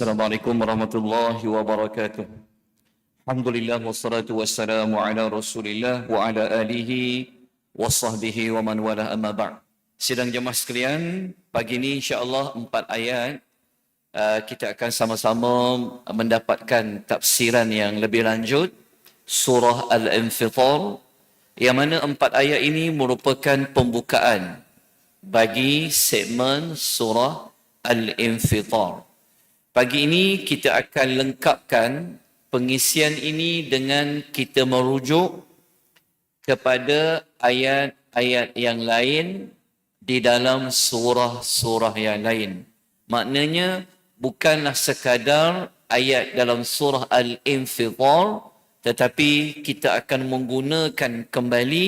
السلام عليكم ورحمة الله وبركاته الحمد لله والصلاة والسلام على رسول الله وعلى آله وصحبه ومن والاه أما بعد Sidang jemaah sekalian, pagi ini insya-Allah empat ayat uh, kita akan sama-sama mendapatkan tafsiran yang lebih lanjut surah Al-Infitar yang mana empat ayat ini merupakan pembukaan bagi segmen surah Al-Infitar. Pagi ini kita akan lengkapkan pengisian ini dengan kita merujuk kepada ayat-ayat yang lain di dalam surah-surah yang lain. Maknanya bukanlah sekadar ayat dalam surah Al-Infitar tetapi kita akan menggunakan kembali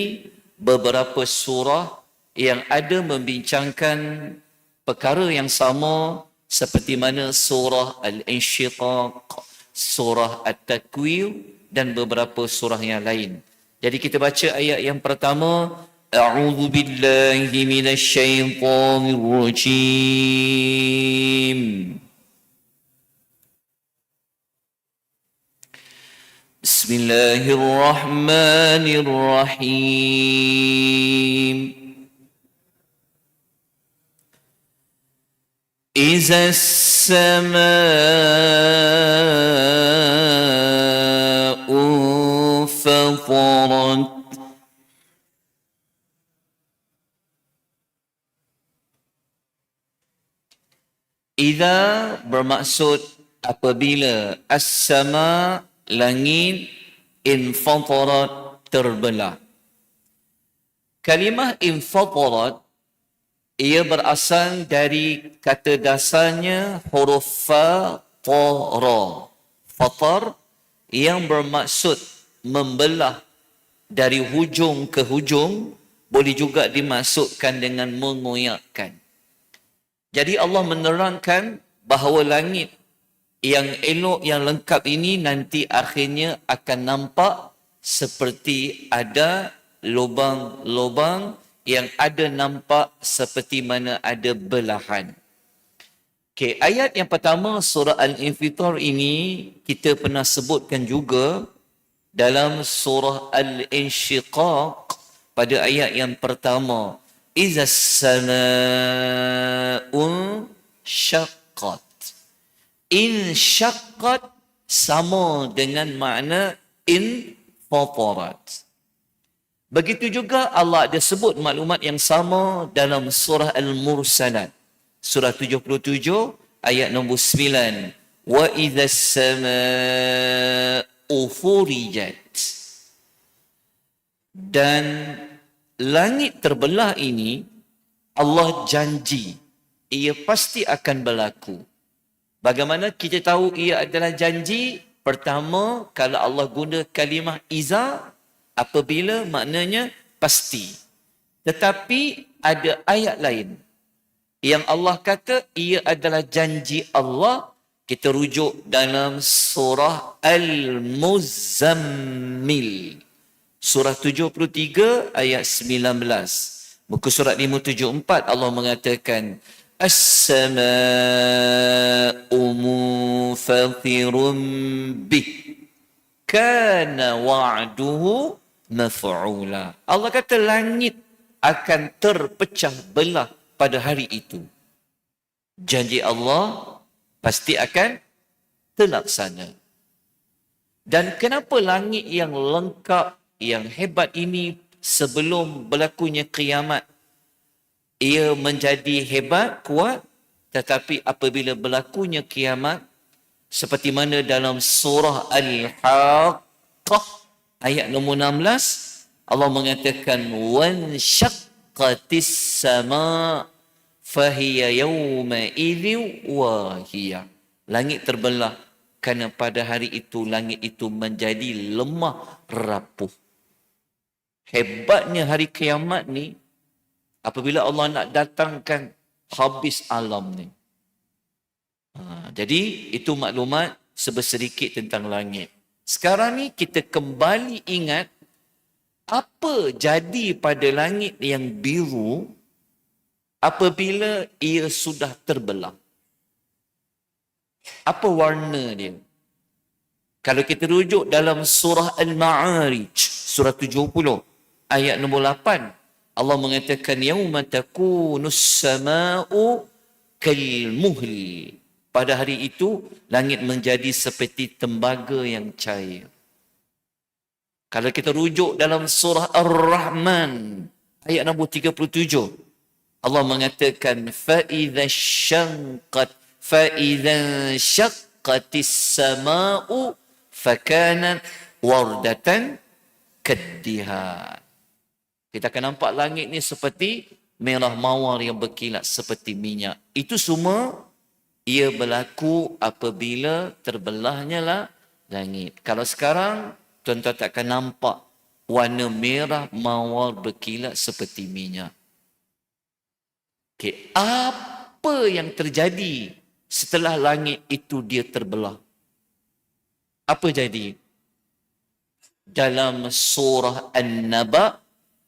beberapa surah yang ada membincangkan perkara yang sama seperti mana surah Al-Insyiqaq, surah At-Takwir dan beberapa surah yang lain. Jadi kita baca ayat yang pertama, A'udzu billahi minasyaitanir rajim. Bismillahirrahmanirrahim. إذا السماء انفطرت Iza bermaksud apabila as-sama langit infatarat terbelah. Kalimah infatarat ia berasal dari kata dasarnya huruf fa ra. Fatar yang bermaksud membelah dari hujung ke hujung boleh juga dimasukkan dengan mengoyakkan. Jadi Allah menerangkan bahawa langit yang elok, yang lengkap ini nanti akhirnya akan nampak seperti ada lubang-lubang yang ada nampak seperti mana ada belahan. Okay, ayat yang pertama surah Al-Infitar ini kita pernah sebutkan juga dalam surah Al-Insyiqaq pada ayat yang pertama. Iza sama'un syaqqat. In syaqqat sama dengan makna in fatarat. Begitu juga Allah ada sebut maklumat yang sama dalam surah Al-Mursalat. Surah 77 ayat nombor 9. Wa idha sama'u furijat. Dan langit terbelah ini Allah janji ia pasti akan berlaku. Bagaimana kita tahu ia adalah janji? Pertama, kalau Allah guna kalimah iza, apabila maknanya pasti. Tetapi ada ayat lain yang Allah kata ia adalah janji Allah. Kita rujuk dalam surah Al-Muzammil. Surah 73 ayat 19. Muka surat 574 Allah mengatakan As-sama'u munfathirun bih kana wa'duhu maf'ula. Allah kata langit akan terpecah belah pada hari itu. Janji Allah pasti akan terlaksana. Dan kenapa langit yang lengkap yang hebat ini sebelum berlakunya kiamat ia menjadi hebat kuat tetapi apabila berlakunya kiamat seperti mana dalam surah al-haqqah ayat nombor 16 Allah mengatakan wan syaqqatis sama fahiya yawma idhi wahiya langit terbelah kerana pada hari itu langit itu menjadi lemah rapuh Hebatnya hari kiamat ni, apabila Allah nak datangkan habis alam ni. Ha, jadi itu maklumat sebesedikit tentang langit. Sekarang ni kita kembali ingat apa jadi pada langit yang biru apabila ia sudah terbelah. Apa warna dia? Kalau kita rujuk dalam surah Al-Ma'arij, surah 70, ayat nombor 8, Allah mengatakan, Yawma takunus sama'u kalmuhli Pada hari itu, langit menjadi seperti tembaga yang cair. Kalau kita rujuk dalam surah Ar-Rahman, ayat nombor 37, Allah mengatakan, فَإِذَا شَنْقَتْ فَإِذَا شَقَّتِ السَّمَاءُ فَكَانَتْ وَرْدَةً كَدِّهَا Kita akan nampak langit ni seperti merah mawar yang berkilat seperti minyak. Itu semua ia berlaku apabila terbelahnya lah langit. Kalau sekarang tuan-tuan tak akan nampak warna merah mawar berkilat seperti minyak. Okay. Apa yang terjadi setelah langit itu dia terbelah? Apa jadi? Dalam surah An-Naba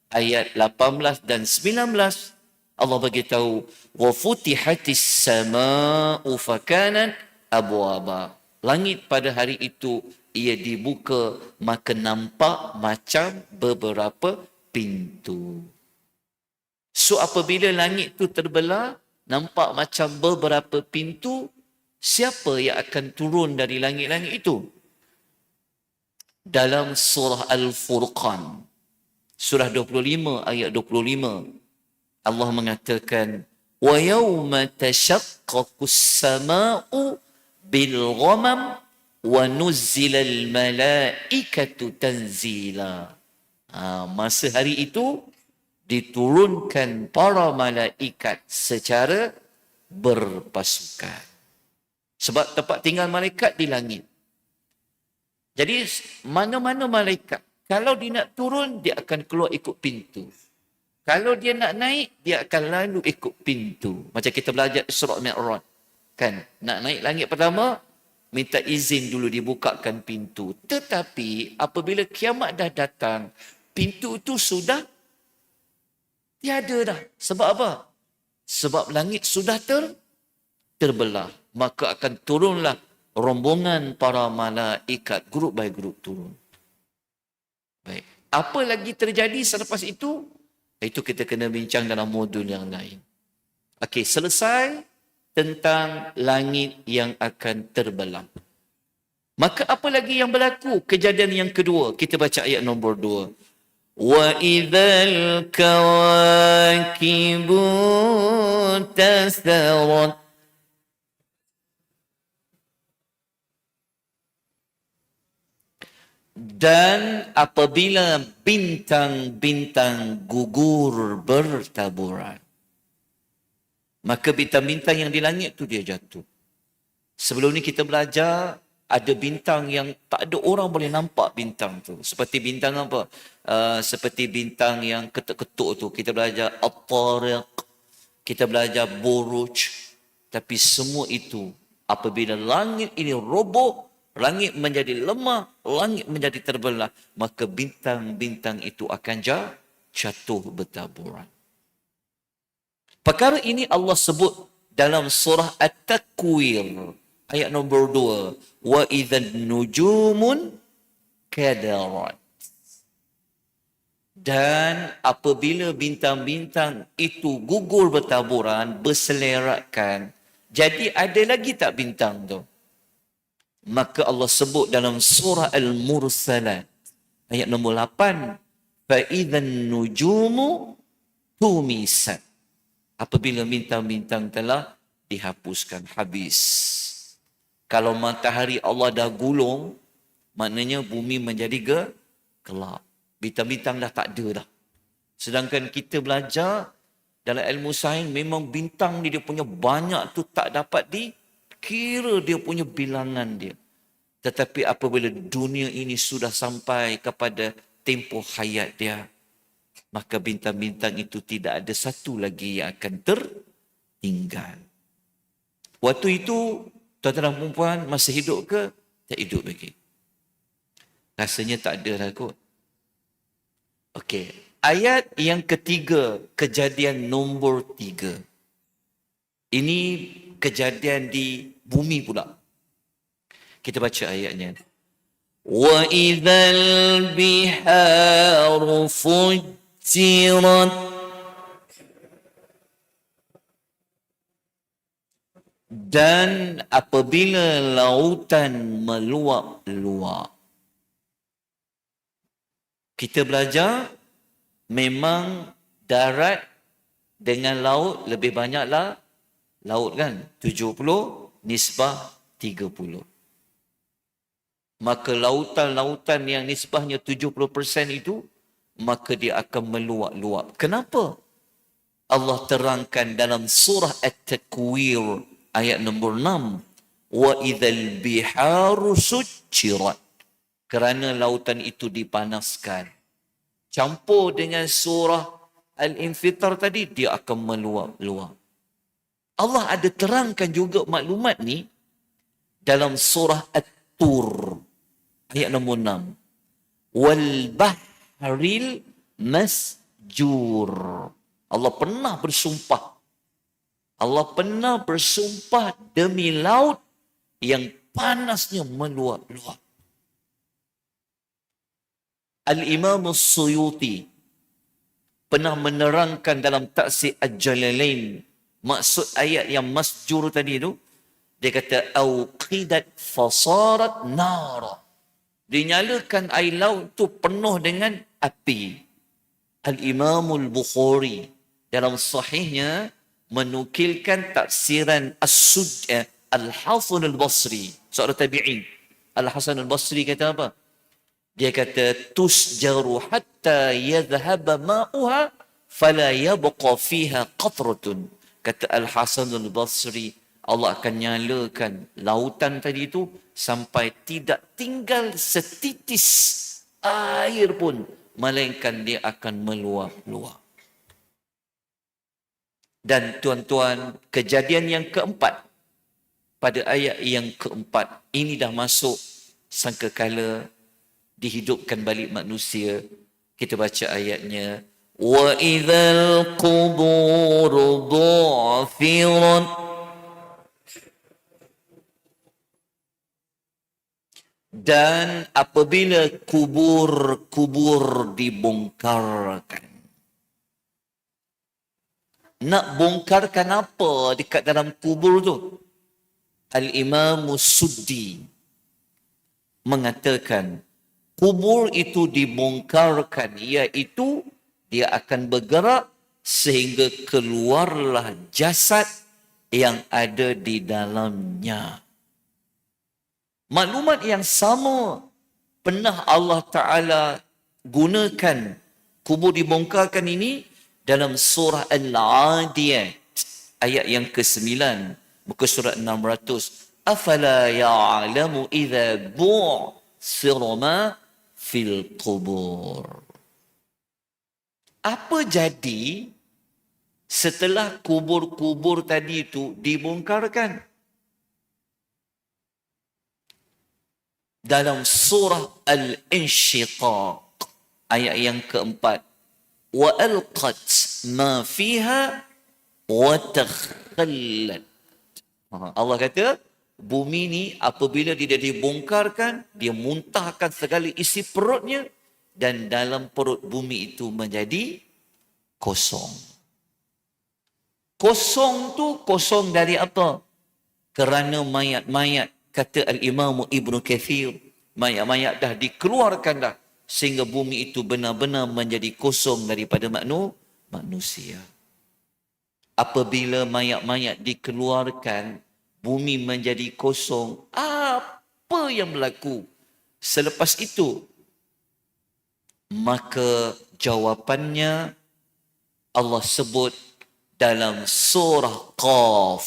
ayat 18 dan 19 Allah beritahu futihatis samaa'u fakanat abwaba. Langit pada hari itu ia dibuka maka nampak macam beberapa pintu. So apabila langit itu terbelah, nampak macam beberapa pintu, siapa yang akan turun dari langit-langit itu? Dalam surah Al-Furqan, surah 25 ayat 25, Allah mengatakan, وَيَوْمَ تَشَقَّقُ السَّمَاءُ بِالْغَمَمْ وَنُزِّلَ الْمَلَائِكَةُ تَنْزِيلًا ha, Masa hari itu, diturunkan para malaikat secara berpasukan. Sebab tempat tinggal malaikat di langit. Jadi mana-mana malaikat, kalau dia nak turun, dia akan keluar ikut pintu. Kalau dia nak naik, dia akan lalu ikut pintu. Macam kita belajar Isra' Mi'raj. Kan? Nak naik langit pertama, minta izin dulu dibukakan pintu. Tetapi apabila kiamat dah datang, pintu itu sudah Tiada dah. Sebab apa? Sebab langit sudah ter terbelah. Maka akan turunlah rombongan para malaikat grup by grup turun. Baik. Apa lagi terjadi selepas itu? Itu kita kena bincang dalam modul yang lain. Okey, selesai tentang langit yang akan terbelah. Maka apa lagi yang berlaku? Kejadian yang kedua. Kita baca ayat nombor dua. وإذا الكواكب انتثرت Dan apabila bintang-bintang gugur bertaburan, maka bintang-bintang yang di langit tu dia jatuh. Sebelum ni kita belajar ada bintang yang tak ada orang boleh nampak bintang tu. Seperti bintang apa? Uh, seperti bintang yang ketuk-ketuk tu. Kita belajar At-Tariq. Kita belajar Buruj. Tapi semua itu apabila langit ini roboh, langit menjadi lemah, langit menjadi terbelah, maka bintang-bintang itu akan jatuh bertaburan. Perkara ini Allah sebut dalam surah At-Takwir ayat nombor dua. Wa idhan nujumun kadarat. Dan apabila bintang-bintang itu gugur bertaburan, berselerakkan, jadi ada lagi tak bintang tu? maka Allah sebut dalam surah Al-Mursalat ayat nombor 8 "Fa'idhan nujumu tumisat apabila bintang-bintang telah dihapuskan habis. Kalau matahari Allah dah gulung maknanya bumi menjadi ge gelap. Bintang-bintang dah tak ada dah. Sedangkan kita belajar dalam ilmu sains memang bintang ni dia punya banyak tu tak dapat di dikira dia punya bilangan dia. Tetapi apabila dunia ini sudah sampai kepada tempoh hayat dia, maka bintang-bintang itu tidak ada satu lagi yang akan tertinggal. Waktu itu Tuan-tuan dan perempuan masih hidup ke? Tak hidup lagi. Rasanya tak ada lah kot. Okey. Ayat yang ketiga, kejadian nombor tiga. Ini kejadian di bumi pula. Kita baca ayatnya. Wa idzal biharu fujirat dan apabila lautan meluap-luap kita belajar memang darat dengan laut lebih banyaklah laut kan? 70 nisbah 30 maka lautan-lautan yang nisbahnya 70% itu maka dia akan meluap-luap. Kenapa? Allah terangkan dalam surah At-Takwir ayat nombor 6 wa idzal biharu sujirat. Kerana lautan itu dipanaskan. Campur dengan surah al-infitar tadi dia akan meluap-luap Allah ada terangkan juga maklumat ni dalam surah At-Tur ayat nombor 6 wal bahril masjur. Allah pernah bersumpah. Allah pernah bersumpah demi laut yang panasnya meluap-luap. Al-Imam Suyuti pernah menerangkan dalam taksir Al-Jalalain maksud ayat yang masjur tadi tu dia kata auqidat fasarat nara. Dinyalakan air laut tu penuh dengan api. Al-imam al-bukhari dalam sahihnya menukilkan tafsiran as-sud eh, al-hasan al-basri seorang tabi'in. Al-hasan al-basri kata apa? Dia kata tusjaru hatta yadhhab ma'uha fala yabqa fiha qatratun kata al-hasan al-basri Allah akan nyalakan lautan tadi itu sampai tidak tinggal setitis air pun melainkan dia akan meluap-luap. Dan tuan-tuan, kejadian yang keempat pada ayat yang keempat ini dah masuk sangka kala dihidupkan balik manusia. Kita baca ayatnya wa idzal qubur du'firat dan apabila kubur-kubur dibongkarkan. Nak bongkarkan apa dekat dalam kubur tu? Al-imam suddi mengatakan kubur itu dibongkarkan iaitu dia akan bergerak sehingga keluarlah jasad yang ada di dalamnya. Maklumat yang sama pernah Allah Ta'ala gunakan kubur dibongkarkan ini dalam surah Al-Adiyat ayat yang ke-9 muka surat 600 afala ya'lamu idza bu'sira ma fil qubur apa jadi setelah kubur-kubur tadi itu dibongkarkan? Dalam surah Al-Insyiqaq ayat yang keempat. Wa alqat ma fiha wa takhallat. Allah kata bumi ni apabila dia dibongkarkan dia muntahkan segala isi perutnya dan dalam perut bumi itu menjadi kosong. Kosong tu kosong dari apa? Kerana mayat-mayat kata al-Imam Ibn Kathir mayat-mayat dah dikeluarkan dah sehingga bumi itu benar-benar menjadi kosong daripada maknu, manusia. Apabila mayat-mayat dikeluarkan bumi menjadi kosong apa yang berlaku? Selepas itu maka jawapannya Allah sebut dalam surah Qaf.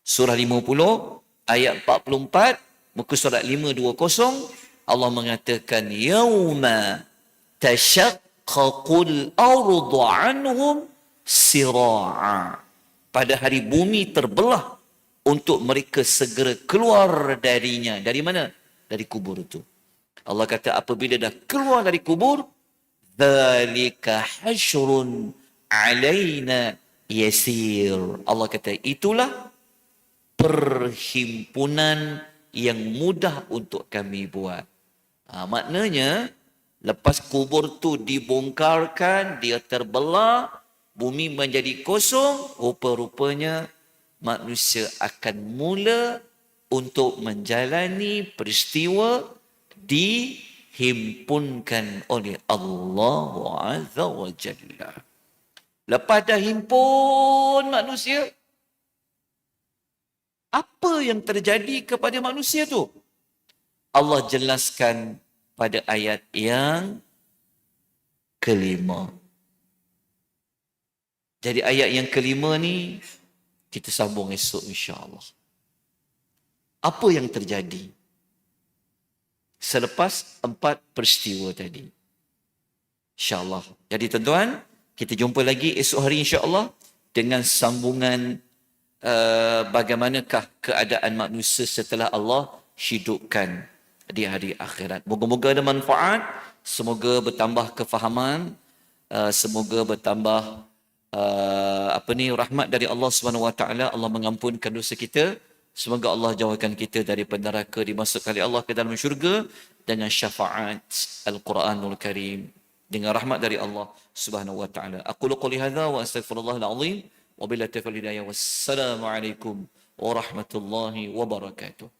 Surah 50 ayat 44 muka surat 520 Allah mengatakan yauma tashaqqaqul ardu anhum sira'a. Pada hari bumi terbelah untuk mereka segera keluar darinya. Dari mana? Dari kubur itu Allah kata apabila dah keluar dari kubur dzalika hasyrun alaina yasir Allah kata itulah perhimpunan yang mudah untuk kami buat. Ha, maknanya, lepas kubur tu dibongkarkan, dia terbelah, bumi menjadi kosong, rupa-rupanya manusia akan mula untuk menjalani peristiwa dihimpunkan oleh Allah Azza wa Jalla. Lepas dah himpun manusia, apa yang terjadi kepada manusia tu? Allah jelaskan pada ayat yang kelima. Jadi ayat yang kelima ni kita sambung esok insya-Allah. Apa yang terjadi selepas empat peristiwa tadi? Insya-Allah. Jadi tuan-tuan, kita jumpa lagi esok hari insya-Allah dengan sambungan uh, bagaimanakah keadaan manusia setelah Allah hidupkan di hari akhirat. Moga-moga ada manfaat, semoga bertambah kefahaman, uh, semoga bertambah uh, apa ni rahmat dari Allah Taala Allah mengampunkan dosa kita semoga Allah jauhkan kita dari neraka dimasukkan oleh Allah ke dalam syurga. Dengan syafaat Al-Quranul Karim. Dengan rahmat dari Allah Subhanahu Wa Taala. Aku qouli hadza wa astaghfirullahal azim. Wa billahi taufiq hidayah. Wassalamu alaikum warahmatullahi wabarakatuh